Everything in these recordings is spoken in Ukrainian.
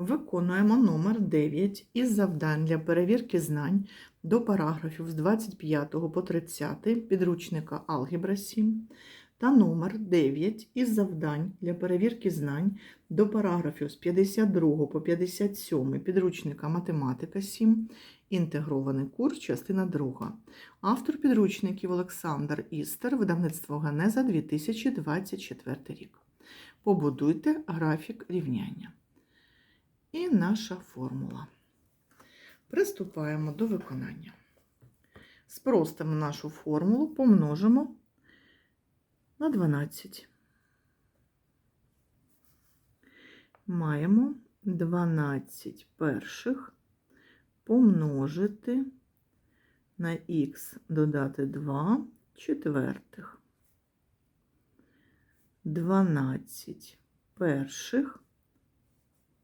Виконуємо номер 9 із завдань для перевірки знань до параграфів з 25 по 30 підручника Алгебра 7 та номер 9 із завдань для перевірки знань до параграфів з 52 по 57 підручника Математика 7, інтегрований курс, частина 2. Автор підручників Олександр Істер, видавництво Генеза 2024 рік. Побудуйте графік рівняння. І наша формула. Приступаємо до виконання. Спростимо нашу формулу, помножимо на 12. Маємо 12 перших помножити на х додати 2 четвертих. 12 перших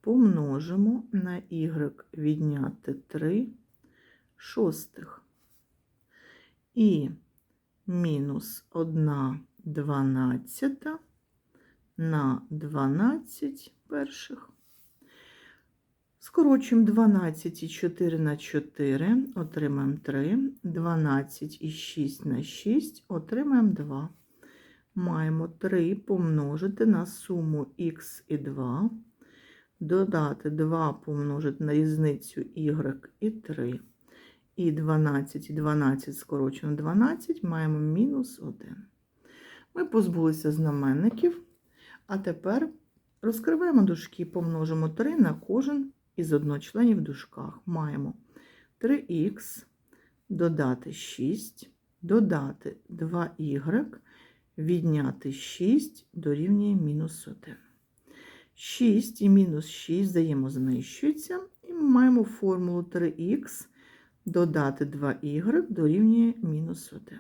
помножимо на y відняти 3 шостих. І мінус 1 дванадцята на 12 перших. Скорочуємо 12 і 4 на 4, отримаємо 3, 12 і 6 на 6, отримаємо 2. Маємо 3 помножити на суму х і 2, додати 2 помножити на різницю y і 3. І 12 і 12 скорочуємо 12, маємо мінус 1. Ми позбулися знаменників, а тепер розкриваємо дужки, помножимо 3 на кожен із одночленів в дужках. Маємо 3х, додати 6, додати 2y, відняти 6 дорівнює мінус 1. 6 і мінус 6 взаємознищуються, і ми маємо формулу 3х, додати 2y дорівнює мінус 1.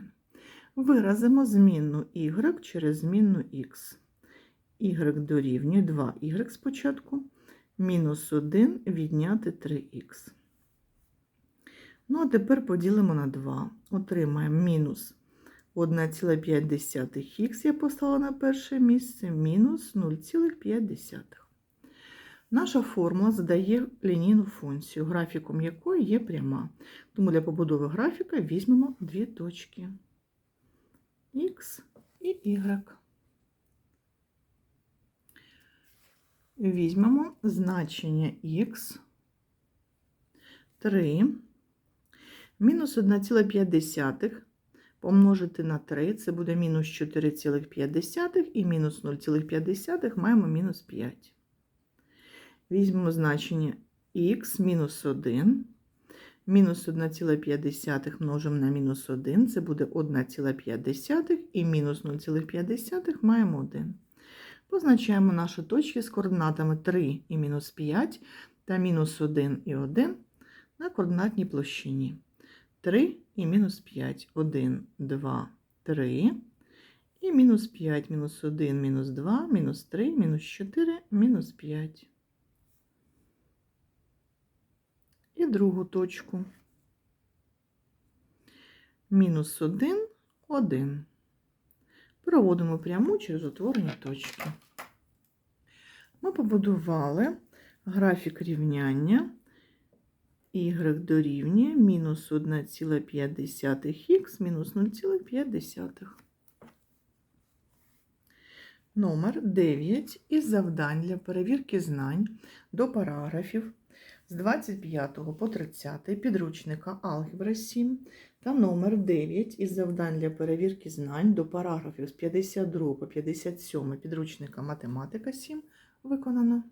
Виразимо змінну y через змінну x. y дорівнює 2y спочатку, мінус 1 відняти 3х. Ну, а тепер поділимо на 2. Отримаємо мінус 1,5х, я поставила на перше місце, мінус 0,5. Наша формула задає лінійну функцію, графіком якої є пряма. Тому для побудови графіка візьмемо дві точки. Х і Y. Візьмемо значення х 3 мінус 1,5 помножити на 3, це буде мінус 4,5 і мінус 0,5 маємо мінус 5. Візьмемо значення х мінус 1 Мінус 1,5 множимо на мінус 1, це буде 1,5 і мінус 0,5 маємо 1. Позначаємо наші точки з координатами 3 і мінус 5 та мінус 1 і 1 на координатній площині. 3 і мінус 5, 1, 2, 3. І мінус 5, мінус 1, мінус 2, мінус 3, мінус 4, мінус 5. І другу точку. Мінус 1, 1. Проводимо пряму через утворені точки. Ми побудували графік рівняння y дорівнює мінус 1,5х мінус 0,5. Номер 9 із завдань для перевірки знань до параграфів з 25 по 30 підручника Алгебра 7 та номер 9 із завдань для перевірки знань до параграфів з 52 по 57 підручника Математика 7 виконано.